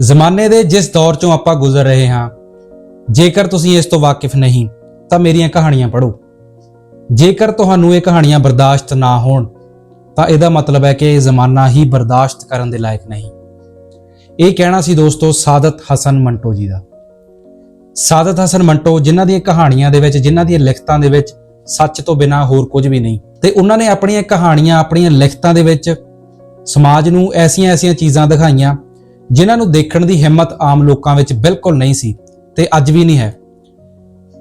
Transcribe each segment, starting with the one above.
ਜ਼ਮਾਨੇ ਦੇ ਜਿਸ ਦੌਰ ਚੋਂ ਆਪਾਂ ਗੁਜ਼ਰ ਰਹੇ ਹਾਂ, ਜੇਕਰ ਤੁਸੀਂ ਇਸ ਤੋਂ ਵਾਕਿਫ ਨਹੀਂ, ਤਾਂ ਮੇਰੀਆਂ ਕਹਾਣੀਆਂ ਪੜ੍ਹੋ। ਜੇਕਰ ਤੁਹਾਨੂੰ ਇਹ ਕਹਾਣੀਆਂ ਬਰਦਾਸ਼ਤ ਨਾ ਹੋਣ, ਤਾਂ ਇਹਦਾ ਮਤਲਬ ਹੈ ਕਿ ਇਹ ਜ਼ਮਾਨਾ ਹੀ ਬਰਦਾਸ਼ਤ ਕਰਨ ਦੇ ਲਾਇਕ ਨਹੀਂ। ਇਹ ਕਹਿਣਾ ਸੀ ਦੋਸਤੋ ਸਾਦਤ ਹਸਨ ਮੰਟੋ ਜੀ ਦਾ। ਸਾਦਤ ਹਸਨ ਮੰਟੋ ਜਿਨ੍ਹਾਂ ਦੀਆਂ ਕਹਾਣੀਆਂ ਦੇ ਵਿੱਚ, ਜਿਨ੍ਹਾਂ ਦੀਆਂ ਲਿਖਤਾਂ ਦੇ ਵਿੱਚ ਸੱਚ ਤੋਂ ਬਿਨਾ ਹੋਰ ਕੁਝ ਵੀ ਨਹੀਂ, ਤੇ ਉਹਨਾਂ ਨੇ ਆਪਣੀਆਂ ਕਹਾਣੀਆਂ, ਆਪਣੀਆਂ ਲਿਖਤਾਂ ਦੇ ਵਿੱਚ ਸਮਾਜ ਨੂੰ ਐਸੀਆਂ-ਐਸੀਆਂ ਚੀਜ਼ਾਂ ਦਿਖਾਈਆਂ ਜਿਨ੍ਹਾਂ ਨੂੰ ਦੇਖਣ ਦੀ ਹਿੰਮਤ ਆਮ ਲੋਕਾਂ ਵਿੱਚ ਬਿਲਕੁਲ ਨਹੀਂ ਸੀ ਤੇ ਅੱਜ ਵੀ ਨਹੀਂ ਹੈ।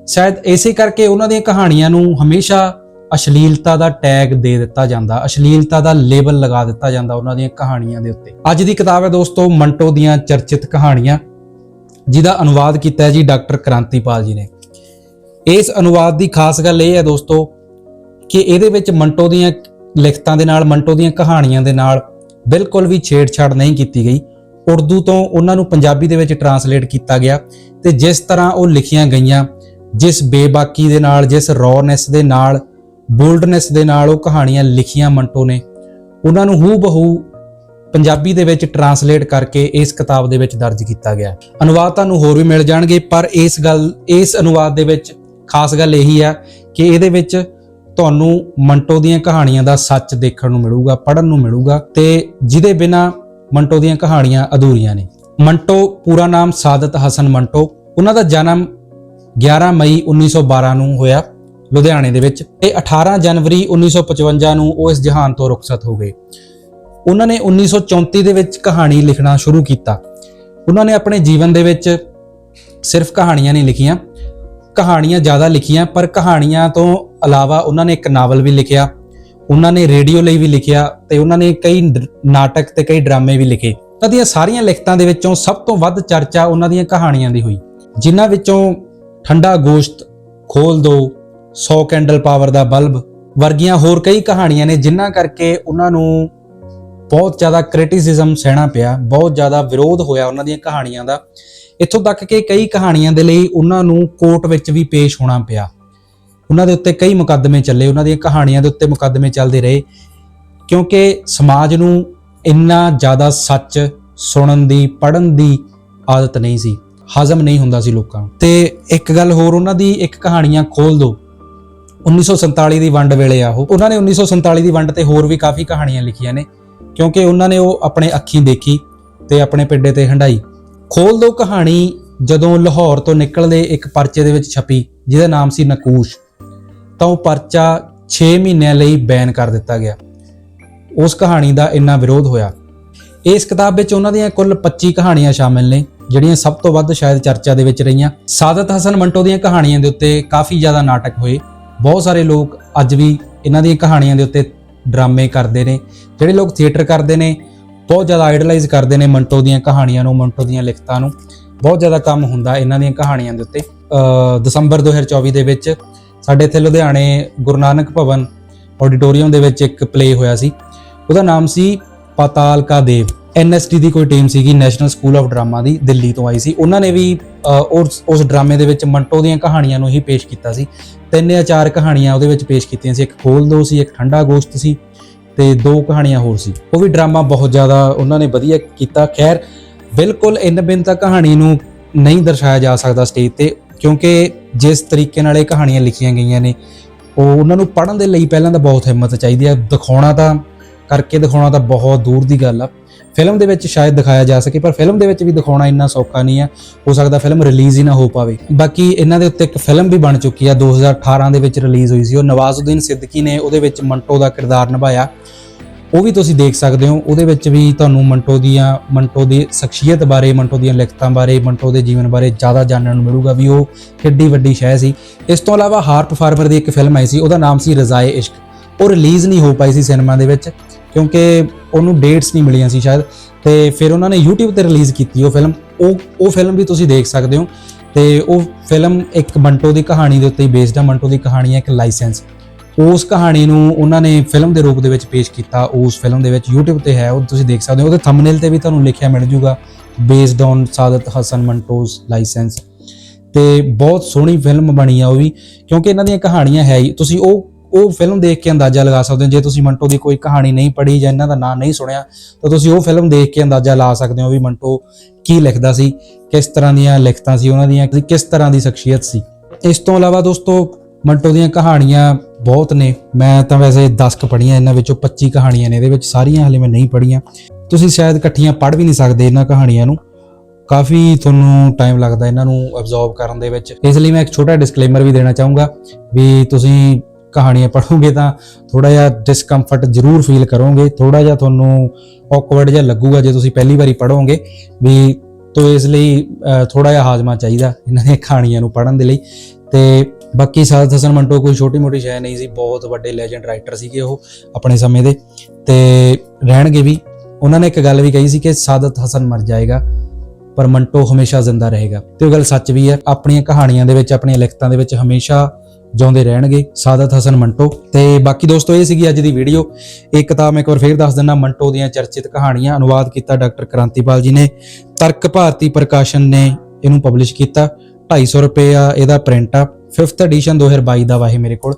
ਸ਼ਾਇਦ ਇਸੇ ਕਰਕੇ ਉਹਨਾਂ ਦੀਆਂ ਕਹਾਣੀਆਂ ਨੂੰ ਹਮੇਸ਼ਾ ਅਸ਼ਲੀਲਤਾ ਦਾ ਟੈਗ ਦੇ ਦਿੱਤਾ ਜਾਂਦਾ, ਅਸ਼ਲੀਲਤਾ ਦਾ ਲੇਬਲ ਲਗਾ ਦਿੱਤਾ ਜਾਂਦਾ ਉਹਨਾਂ ਦੀਆਂ ਕਹਾਣੀਆਂ ਦੇ ਉੱਤੇ। ਅੱਜ ਦੀ ਕਿਤਾਬ ਹੈ ਦੋਸਤੋ ਮੰਟੋ ਦੀਆਂ ਚਰਚਿਤ ਕਹਾਣੀਆਂ, ਜਿਹਦਾ ਅਨੁਵਾਦ ਕੀਤਾ ਹੈ ਜੀ ਡਾਕਟਰ ਕ੍ਰਾਂਤੀਪਾਲ ਜੀ ਨੇ। ਇਸ ਅਨੁਵਾਦ ਦੀ ਖਾਸ ਗੱਲ ਇਹ ਹੈ ਦੋਸਤੋ ਕਿ ਇਹਦੇ ਵਿੱਚ ਮੰਟੋ ਦੀਆਂ ਲਿਖਤਾਂ ਦੇ ਨਾਲ, ਮੰਟੋ ਦੀਆਂ ਕਹਾਣੀਆਂ ਦੇ ਨਾਲ ਬਿਲਕੁਲ ਵੀ ਛੇੜਛਾੜ ਨਹੀਂ ਕੀਤੀ ਗਈ। ਉਰਦੂ ਤੋਂ ਉਹਨਾਂ ਨੂੰ ਪੰਜਾਬੀ ਦੇ ਵਿੱਚ ਟਰਾਂਸਲੇਟ ਕੀਤਾ ਗਿਆ ਤੇ ਜਿਸ ਤਰ੍ਹਾਂ ਉਹ ਲਿਖੀਆਂ ਗਈਆਂ, ਜਿਸ ਬੇਬਾਕੀ ਦੇ ਨਾਲ, ਜਿਸ ਰੌਨੈਸ ਦੇ ਨਾਲ ਬੋਲਡਨੈਸ ਦੇ ਨਾਲ ਉਹ ਕਹਾਣੀਆਂ ਲਿਖੀਆਂ ਮੰਟੋ ਨੇ, ਉਹਨਾਂ ਨੂੰ ਹੂ ਬਹੂ ਪੰਜਾਬੀ ਦੇ ਵਿੱਚ ਟਰਾਂਸਲੇਟ ਕਰਕੇ ਇਸ ਕਿਤਾਬ ਦੇ ਵਿੱਚ ਦਰਜ ਕੀਤਾ ਗਿਆ। ਅਨੁਵਾਦ ਤੁਹਾਨੂੰ ਹੋਰ ਵੀ ਮਿਲ ਜਾਣਗੇ, ਪਰ ਇਸ ਗੱਲ, ਇਸ ਅਨੁਵਾਦ ਦੇ ਵਿੱਚ ਖਾਸ ਗੱਲ ਇਹੀ ਆ ਕਿ ਇਹਦੇ ਵਿੱਚ ਤੁਹਾਨੂੰ ਮੰਟੋ ਦੀਆਂ ਕਹਾਣੀਆਂ ਦਾ ਸੱਚ ਦੇਖਣ ਨੂੰ ਮਿਲੂਗਾ ਪੜਨ ਨੂੰ ਮਿਲੂਗਾ ਤੇ ਜਿਹਦੇ ਬਿਨਾ ਮੰਟੋ ਦੀਆਂ ਕਹਾਣੀਆਂ ਅਧੂਰੀਆਂ ਨੇ। ਮੰਟੋ, ਪੂਰਾ ਨਾਮ ਸਾਦਤ ਹਸਨ ਮੰਟੋ। ਉਹਨਾਂ ਦਾ ਜਨਮ 11 ਮਈ 1912 ਨੂੰ ਹੋਇਆ ਲੁਧਿਆਣੇ ਦੇ ਵਿੱਚ ਤੇ 18 ਜਨਵਰੀ 1955 ਨੂੰ ਉਹ ਇਸ ਜਹਾਨ ਤੋਂ ਰੁਖਸਤ ਹੋ ਗਏ। ਉਹਨਾਂ ਨੇ 1934 ਦੇ ਵਿੱਚ ਕਹਾਣੀ ਲਿਖਣਾ ਸ਼ੁਰੂ ਕੀਤਾ। ਉਹਨਾਂ ਨੇ ਆਪਣੇ ਜੀਵਨ ਦੇ ਵਿੱਚ ਸਿਰਫ ਕਹਾਣੀਆਂ ਨਹੀਂ ਲਿਖੀਆਂ। ਕਹਾਣੀਆਂ ਜ਼ਿਆਦਾ ਲਿਖੀਆਂ, ਪਰ ਕਹਾਣੀਆਂ ਤੋਂ ਇਲਾਵਾ ਉਹਨਾਂ ਨੇ ਇੱਕ ਨਾਵਲ ਵੀ ਲਿਖਿਆ। ਉਹਨਾਂ ਨੇ ਰੇਡੀਓ ਲਈ ਵੀ ਲਿਖਿਆ ਤੇ ਉਹਨਾਂ ਨੇ ਕਈ ਡ- ਨਾਟਕ ਤੇ ਕਈ ਡਰਾਮੇ ਵੀ ਲਿਖੇ। ਉਹਨਾਂ ਦੀਆਂ ਸਾਰੀਆਂ ਲਿਖਤਾਂ ਦੇ ਵਿੱਚੋਂ ਸਭ ਤੋਂ ਵੱਧ ਚਰਚਾ ਉਹਨਾਂ ਦੀਆਂ ਕਹਾਣੀਆਂ ਦੀ ਹੋਈ। ਜਿਨ੍ਹਾਂ ਵਿੱਚੋਂ ਠੰਡਾ ਗੋਸ਼ਤ, ਖੋਲ ਦੋ 100 ਕੈਂਡਲ ਪਾਵਰ ਦਾ ਬਲਬ ਵਰਗੀਆਂ ਹੋਰ ਕਈ ਕਹਾਣੀਆਂ ਨੇ ਜਿਨ੍ਹਾਂ ਕਰਕੇ ਉਹਨਾਂ ਨੂੰ ਬਹੁਤ ਜ਼ਿਆਦਾ ਕ੍ਰਿਟਿਸਿਜ਼ਮ ਸਹਿਣਾ ਪਿਆ, ਬਹੁਤ ਜ਼ਿਆਦਾ ਵਿਰੋਧ ਹੋਇਆ ਉਹਨਾਂ ਦੀਆਂ ਕਹਾਣੀਆਂ ਦਾ। ਇੱਥੋਂ ਤੱਕ ਕਿ ਕਈ ਕਹਾਣੀਆਂ ਦੇ ਲਈ ਉਹਨਾਂ ਨੂੰ ਕੋਰਟ ਵਿੱਚ ਵੀ ਪੇਸ਼ ਹੋਣਾ ਪਿਆ। ਉਹਨਾਂ ਦੇ ਉੱਤੇ ਕਈ ਮੁਕੱਦਮੇ ਚੱਲੇ, ਉਹਨਾਂ ਦੀਆਂ ਕਹਾਣੀਆਂ ਦੇ ਉੱਤੇ ਮੁਕੱਦਮੇ ਚੱਲਦੇ ਰਹੇ, ਕਿਉਂਕਿ ਸਮਾਜ ਨੂੰ ਇੰਨਾ ਜ਼ਿਆਦਾ ਸੱਚ ਸੁਣਨ ਦੀ ਪੜਨ ਦੀ ਆਦਤ ਨਹੀਂ ਸੀ, ਹਜ਼ਮ ਨਹੀਂ ਹੁੰਦਾ ਸੀ ਲੋਕਾਂ ਨੂੰ। ਤੇ ਇੱਕ ਗੱਲ ਹੋਰ, ਉਹਨਾਂ ਦੀ ਇੱਕ ਕਹਾਣੀਆਂ ਖੋਲ ਦੋ। 1947 ਦੀ ਵੰਡ ਵੇਲੇ ਆ ਉਹ। ਉਹਨਾਂ ਨੇ 1947 ਦੀ ਵੰਡ ਤੇ ਹੋਰ ਵੀ ਕਾਫੀ ਕਹਾਣੀਆਂ ਲਿਖੀਆਂ ਨੇ, ਕਿਉਂਕਿ ਉਹਨਾਂ ਨੇ ਉਹ ਆਪਣੇ ਅੱਖੀਂ ਦੇਖੀ ਤੇ ਆਪਣੇ ਪਿੰਡੇ ਤੇ ਹੰਡਾਈ ਖੋਲ ਦੋ ਕਹਾਣੀ ਜਦੋਂ ਲਾਹੌਰ ਤੋਂ ਨਿਕਲਦੇ ਇੱਕ ਪਰਚੇ ਦੇ ਵਿੱਚ ਛਪੀ, ਜਿਹਦਾ ਨਾਮ ਸੀ ਨਕੂਸ਼। ਤਾਂ ਉਹ ਪਰਚਾ 6 ਮਹੀਨਿਆਂ ਲਈ ਬੈਨ ਕਰ ਦਿੱਤਾ ਗਿਆ। ਉਸ ਕਹਾਣੀ ਦਾ ਇੰਨਾ ਵਿਰੋਧ ਹੋਇਆ। ਇਸ ਕਿਤਾਬ ਵਿੱਚ ਉਹਨਾਂ ਦੀਆਂ ਕੁੱਲ 25 ਕਹਾਣੀਆਂ ਸ਼ਾਮਿਲ ਨੇ ਜਿਹੜੀਆਂ ਸਭ ਤੋਂ ਵੱਧ ਸ਼ਾਇਦ ਚਰਚਾ ਦੇ ਵਿੱਚ ਰਹੀਆਂ। ਸਾਦਤ ਹਸਨ ਮੰਟੋ ਦੀਆਂ ਕਹਾਣੀਆਂ ਦੇ ਉੱਤੇ ਕਾਫੀ ਜ਼ਿਆਦਾ ਨਾਟਕ ਹੋਏ। ਬਹੁਤ ਸਾਰੇ ਲੋਕ ਅੱਜ ਵੀ ਇਹਨਾਂ ਦੀਆਂ ਕਹਾਣੀਆਂ ਦੇ ਉੱਤੇ ਡਰਾਮੇ ਕਰਦੇ ਨੇ ਜਿਹੜੇ ਲੋਕ ਥੀਏਟਰ ਕਰਦੇ ਨੇ ਬਹੁਤ ਜ਼ਿਆਦਾ ਆਈਡਲਾਈਜ਼ ਕਰਦੇ ਨੇ ਮੰਟੋ ਦੀਆਂ ਕਹਾਣੀਆਂ ਨੂੰ ਮੰਟੋ ਦੀਆਂ ਲਿਖਤਾਂ ਨੂੰ। ਬਹੁਤ ਜ਼ਿਆਦਾ ਕੰਮ ਹੁੰਦਾ ਇਹਨਾਂ ਦੀਆਂ ਕਹਾਣੀਆਂ ਦੇ ਉੱਤੇ। ਅ, ਦਸੰਬਰ 2024 ਦੇ ਵਿੱਚ ਸਾਡੇ ਇੱਥੇ ਲੁਧਿਆਣੇ ਗੁਰੂ ਨਾਨਕ ਭਵਨ ਆਡੀਟੋਰੀਅਮ ਦੇ ਵਿੱਚ ਇੱਕ ਪਲੇ ਹੋਇਆ ਸੀ। ਉਹਦਾ ਨਾਮ ਸੀ ਪਾਤਾਲ ਕਾ ਦੇਵ ਐਨਐਸਟੀ ਦੀ ਕੋਈ ਟੀਮ ਸੀਗੀ ਨੈਸ਼ਨਲ ਸਕੂਲ ਆਫ ਡਰਾਮਾ ਦੀ, ਦਿੱਲੀ ਤੋਂ ਆਈ ਸੀ। ਉਹਨਾਂ ਨੇ ਵੀ ਉਸ ਉਸ ਡਰਾਮੇ ਦੇ ਵਿੱਚ ਮੰਟੋ ਦੀਆਂ ਕਹਾਣੀਆਂ ਨੂੰ ਹੀ ਪੇਸ਼ ਕੀਤਾ ਸੀ। ਤਿੰਨ ਜਾਂ ਚਾਰ ਕਹਾਣੀਆਂ ਉਹਦੇ ਵਿੱਚ ਪੇਸ਼ ਕੀਤੀਆਂ ਸੀ। ਇੱਕ ਖੋਲ ਦੋ ਸੀ, ਇੱਕ ਠੰਡਾ ਗੋਸ਼ਤ ਸੀ ਤੇ ਦੋ ਕਹਾਣੀਆਂ ਹੋਰ ਸੀ। ਉਹ ਵੀ ਡਰਾਮਾ ਬਹੁਤ ਜ਼ਿਆਦਾ ਉਹਨਾਂ ਨੇ ਵਧੀਆ ਕੀਤਾ। ਖੈਰ, ਬਿਲਕੁਲ ਇਨ ਬਿਨ ਤਾਂ ਕਹਾਣੀ ਨੂੰ ਨਹੀਂ ਦਰਸਾਇਆ ਜਾ ਸਕਦਾ ਸਟੇਜ ਤੇ। ਕਿਉਂਕਿ ਜਿਸ ਤਰੀਕੇ ਨਾਲ ਇਹ ਕਹਾਣੀਆਂ ਲਿਖੀਆਂ ਗਈਆਂ ਨੇ, ਉਹ ਉਹਨਾਂ ਨੂੰ ਪੜ੍ਹਨ ਦੇ ਲਈ ਪਹਿਲਾਂ ਤਾਂ ਬਹੁਤ ਹਿੰਮਤ ਚਾਹੀਦੀ ਹੈ ਦਿਖਾਉਣਾ ਤਾਂ, ਕਰਕੇ ਦਿਖਾਉਣਾ ਤਾਂ ਬਹੁਤ ਦੂਰ ਦੀ ਗੱਲ ਆ। ਫਿਲਮ ਦੇ ਵਿੱਚ ਸ਼ਾਇਦ ਦਿਖਾਇਆ ਜਾ ਸਕੇ, ਪਰ ਫਿਲਮ ਦੇ ਵਿੱਚ ਵੀ ਦਿਖਾਉਣਾ ਇੰਨਾ ਸੌਖਾ ਨਹੀਂ ਆ। ਹੋ ਸਕਦਾ ਫਿਲਮ ਰਿਲੀਜ਼ ਹੀ ਨਾ ਹੋ ਪਾਵੇ। ਬਾਕੀ ਇਹਨਾਂ ਦੇ ਉੱਤੇ ਇੱਕ ਫਿਲਮ ਵੀ ਬਣ ਚੁੱਕੀ ਆ 2018 ਦੇ ਵਿੱਚ ਰਿਲੀਜ਼ ਹੋਈ ਸੀ। ਉਹ ਨਵਾਜ਼ੁਦੀਨ ਸਿੱਦੀਕੀ ਨੇ ਉਹਦੇ ਵਿੱਚ ਮੰਟੋ ਦਾ ਕਿਰਦਾਰ ਨਿਭਾਇਆ। ਉਹ ਵੀ ਤੁਸੀਂ ਦੇਖ ਸਕਦੇ ਹੋ। ਉਹਦੇ ਵਿੱਚ ਵੀ ਤੁਹਾਨੂੰ ਮੰਟੋ ਦੀਆਂ, ਮੰਟੋ ਦੀ ਸ਼ਖਸੀਅਤ ਬਾਰੇ, ਮੰਟੋ ਦੀਆਂ ਲਿਖਤਾਂ ਬਾਰੇ, ਮੰਟੋ ਦੇ ਜੀਵਨ ਬਾਰੇ ਜ਼ਿਆਦਾ ਜਾਣਨ ਨੂੰ ਮਿਲੂਗਾ ਵੀ ਉਹ ਕਿੱਡੀ ਵੱਡੀ ਸ਼ੈ ਸੀ। ਇਸ ਤੋਂ ਇਲਾਵਾ ਹਾਰਪ ਫਾਰਮਰ ਦੀ ਇੱਕ ਫਿਲਮ ਆਈ ਸੀ, ਉਹਦਾ ਨਾਮ ਸੀ ਰਜ਼ਾਏ ਇਸ਼ਕ। ਉਹ ਰਿਲੀਜ਼ ਨਹੀਂ ਹੋ ਪਾਈ ਸੀ ਸਿਨੇਮਾ ਦੇ ਵਿੱਚ, ਕਿਉਂਕਿ ਉਹਨੂੰ ਡੇਟਸ ਨਹੀਂ ਮਿਲੀਆਂ ਸੀ ਸ਼ਾਇਦ। ਤੇ ਫਿਰ ਉਹਨਾਂ ਨੇ YouTube ਤੇ ਰਿਲੀਜ਼ ਕੀਤੀ ਉਹ ਫਿਲਮ। ਉਹ ਉਹ ਫਿਲਮ ਵੀ ਤੁਸੀਂ ਦੇਖ ਸਕਦੇ ਹੋ। ਤੇ ਉਹ ਫਿਲਮ ਇੱਕ ਮੰਟੋ ਦੀ ਕਹਾਣੀ ਦੇ ਉੱਤੇ ਹੀ ਬੇਸਡ ਆ। ਮੰਟੋ ਦੀ ਕਹਾਣੀ ਹੈ ਇੱਕ ਲਾਇਸੈਂਸ। ਉਸ ਕਹਾਣੀ ਨੂੰ ਉਹਨਾਂ ਨੇ ਫਿਲਮ ਦੇ ਰੂਪ ਦੇ ਵਿੱਚ ਪੇਸ਼ ਕੀਤਾ। ਉਸ ਫਿਲਮ ਦੇ ਵਿੱਚ YouTube ਤੇ ਹੈ, ਉਹ ਤੁਸੀਂ ਦੇਖ ਸਕਦੇ ਹੋ। ਉਹਦੇ ਥੰਬਨੇਲ ਤੇ ਵੀ ਤੁਹਾਨੂੰ ਲਿਖਿਆ ਮਿਲ ਜੂਗਾ। Based on Saadat Hasan Manto's licence ਤੇ ਬਹੁਤ ਸੋਹਣੀ ਫਿਲਮ ਬਣੀ ਆ ਉਹ ਵੀ, ਕਿਉਂਕਿ ਇਹਨਾਂ ਦੀਆਂ ਕਹਾਣੀਆਂ ਹੈ ਹੀ। ਤੁਸੀਂ ਉਹ ਉਹ ਫਿਲਮ ਦੇਖ ਕੇ ਅੰਦਾਜ਼ਾ ਲਗਾ ਸਕਦੇ ਹੋ। ਜੇ ਤੁਸੀਂ ਮੰਟੋ ਦੀ ਕੋਈ ਕਹਾਣੀ ਨਹੀਂ ਪੜ੍ਹੀ ਜਾਂ ਇਹਨਾਂ ਦਾ ਨਾਂ ਨਹੀਂ ਸੁਣਿਆ, ਤਾਂ ਤੁਸੀਂ ਉਹ ਫਿਲਮ ਦੇਖ ਕੇ ਅੰਦਾਜ਼ਾ ਲਾ ਸਕਦੇ ਹੋ ਵੀ ਮੰਟੋ ਕੀ ਲਿਖਦਾ ਸੀ, ਕਿਸ ਤਰ੍ਹਾਂ ਦੀਆਂ ਲਿਖਤਾਂ ਸੀ, ਉਹਨਾਂ ਦੀਆਂ, ਕਿਸ ਤਰ੍ਹਾਂ ਦੀ ਸ਼ਖਸੀਅਤ ਸੀ। ਇਸ ਤੋਂ ਇਲਾਵਾ ਦੋਸਤੋ ਮੰਟੋ ਦੀਆਂ ਕਹਾਣੀਆਂ ਬਹੁਤ ਨੇ। ਮੈਂ ਤਾਂ ਵੈਸੇ 10 ਕ ਪੜ੍ਹੀਆਂ ਇਹਨਾਂ ਵਿੱਚੋਂ 25 ਕਹਾਣੀਆਂ ਨੇ, ਇਹਦੇ ਵਿੱਚ ਸਾਰੀਆਂ ਹਲੇ ਮੈਂ ਨਹੀਂ ਪੜ੍ਹੀਆਂ। ਤੁਸੀਂ ਸ਼ਾਇਦ ਇਕੱਠੀਆਂ ਪੜ੍ਹ ਵੀ ਨਹੀਂ ਸਕਦੇ ਇਹਨਾਂ ਕਹਾਣੀਆਂ ਨੂੰ। ਕਾਫੀ ਤੁਹਾਨੂੰ ਟਾਈਮ ਲੱਗਦਾ ਇਹਨਾਂ ਨੂੰ ਅਬਜ਼ੌਰਬ ਕਰਨ ਦੇ ਵਿੱਚ। ਇਸ ਲਈ ਮੈਂ ਇੱਕ ਛੋਟਾ ਡਿਸਕਲੇਮਰ ਵੀ ਦੇਣਾ ਚਾਹੂੰਗਾ ਵੀ ਤੁਸੀਂ ਕਹਾਣੀਆਂ ਪੜ੍ਹੋਗੇ ਤਾਂ ਥੋੜਾ ਜਿਹਾ ਡਿਸਕੰਫਰਟ ਜ਼ਰੂਰ ਫੀਲ ਕਰੋਗੇ। ਥੋੜਾ ਜਿਹਾ ਤੁਹਾਨੂੰ ਔਕਵਰਡ ਜਿਹਾ ਲੱਗੂਗਾ ਜੇ ਤੁਸੀਂ ਪਹਿਲੀ ਵਾਰੀ ਪੜ੍ਹੋਗੇ ਵੀ ਤੋ ਇਸ ਲਈ ਥੋੜਾ ਜਿਹਾ ਹਾਜ਼ਮਾ ਚਾਹੀਦਾ ਇਹਨਾਂ ਦੀਆਂ ਕਹਾਣੀਆਂ ਨੂੰ ਪੜ੍ਹਨ ਦੇ ਲਈ। ਤੇ ਬਾਕੀ ਸਾਦਤ ਹਸਨ ਮੰਟੋ ਕੋਈ ਛੋਟੀ ਮੋਟੀ ਸ਼ੈ ਨਹੀਂ ਸੀ, ਬਹੁਤ ਵੱਡੇ ਲੈਜੈਂਡ ਰਾਈਟਰ ਸੀਗੇ ਉਹ ਆਪਣੇ ਸਮੇਂ ਦੇ। ਤੇ ਰਹਿਣਗੇ ਵੀ। ਉਹਨਾਂ ਨੇ ਇੱਕ ਗੱਲ ਵੀ ਕਹੀ ਸੀ ਕਿ ਸਾਦਤ ਹਸਨ ਮਰ ਜਾਏਗਾ, ਪਰ ਮੰਟੋ ਹਮੇਸ਼ਾ ਜ਼ਿੰਦਾ ਰਹੇਗਾ। ਤੇ ਉਹ ਗੱਲ ਸੱਚ ਵੀ ਹੈ, ਆਪਣੀਆਂ ਕਹਾਣੀਆਂ ਦੇ ਵਿੱਚ, ਆਪਣੀਆਂ ਲਿਖਤਾਂ ਦੇ ਵਿੱਚ ਹਮੇਸ਼ਾ ਜਿਉਂਦੇ ਰਹਿਣਗੇ ਸਾਦਤ ਹਸਨ ਮੰਟੋ ਤੇ ਬਾਕੀ ਦੋਸਤੋ, ਇਹ ਸੀਗੀ ਅੱਜ ਦੀ ਵੀਡੀਓ ਇਹ ਕਿਤਾਬ ਮੈਂ ਇੱਕ ਵਾਰ ਫੇਰ ਦੱਸ ਦਿੰਦਾ ਮੰਟੋ ਦੀਆਂ ਚਰਚਿਤ ਕਹਾਣੀਆਂ ਅਨੁਵਾਦ ਕੀਤਾ ਡਾਕਟਰ ਕ੍ਰਾਂਤੀਪਾਲ ਜੀ ਨੇ। ਤਰਕ ਭਾਰਤੀ ਪ੍ਰਕਾਸ਼ਨ ਨੇ ਇਹਨੂੰ ਪਬਲਿਸ਼ ਕੀਤਾ। 250 ਰੁਪਏ ਆ, ਇਹਦਾ ਪ੍ਰਿੰਟ ਆ। 5th ਐਡੀਸ਼ਨ 2022 ਦਾ ਵਾ ਮੇਰੇ ਕੋਲ।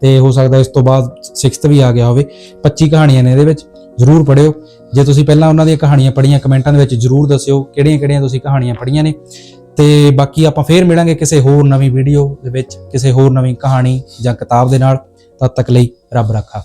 ਤੇ ਹੋ ਸਕਦਾ ਇਸ ਤੋਂ ਬਾਅਦ 6th ਵੀ ਆ ਗਿਆ ਹੋਵੇ। 25 ਕਹਾਣੀਆਂ ਨੇ ਇਹਦੇ ਵਿੱਚ, ਜ਼ਰੂਰ ਪੜਿਓ ਜੇ ਤੁਸੀਂ ਪਹਿਲਾਂ ਉਹਨਾਂ ਦੀਆਂ ਕਹਾਣੀਆਂ ਪੜ੍ਹੀਆਂ, ਕਮੈਂਟਾਂ ਦੇ ਵਿੱਚ ਜ਼ਰੂਰ ਦੱਸਿਓ ਕਿਹੜੀਆਂ-ਕਿਹੜੀਆਂ ਤੁਸੀਂ ਕਹਾਣੀਆਂ ਪੜ੍ਹੀਆਂ ਨੇ। ਤੇ ਬਾਕੀ ਆਪਾਂ ਫੇਰ ਮਿਲਾਂਗੇ ਕਿਸੇ ਹੋਰ ਨਵੀਂ ਵੀਡੀਓ ਦੇ ਵਿੱਚ, ਕਿਸੇ ਹੋਰ ਨਵੀਂ ਕਹਾਣੀ ਜਾਂ ਕਿਤਾਬ ਦੇ ਨਾਲ। ਤਦ ਤੱਕ ਲਈ ਰੱਬ ਰਾਖਾ।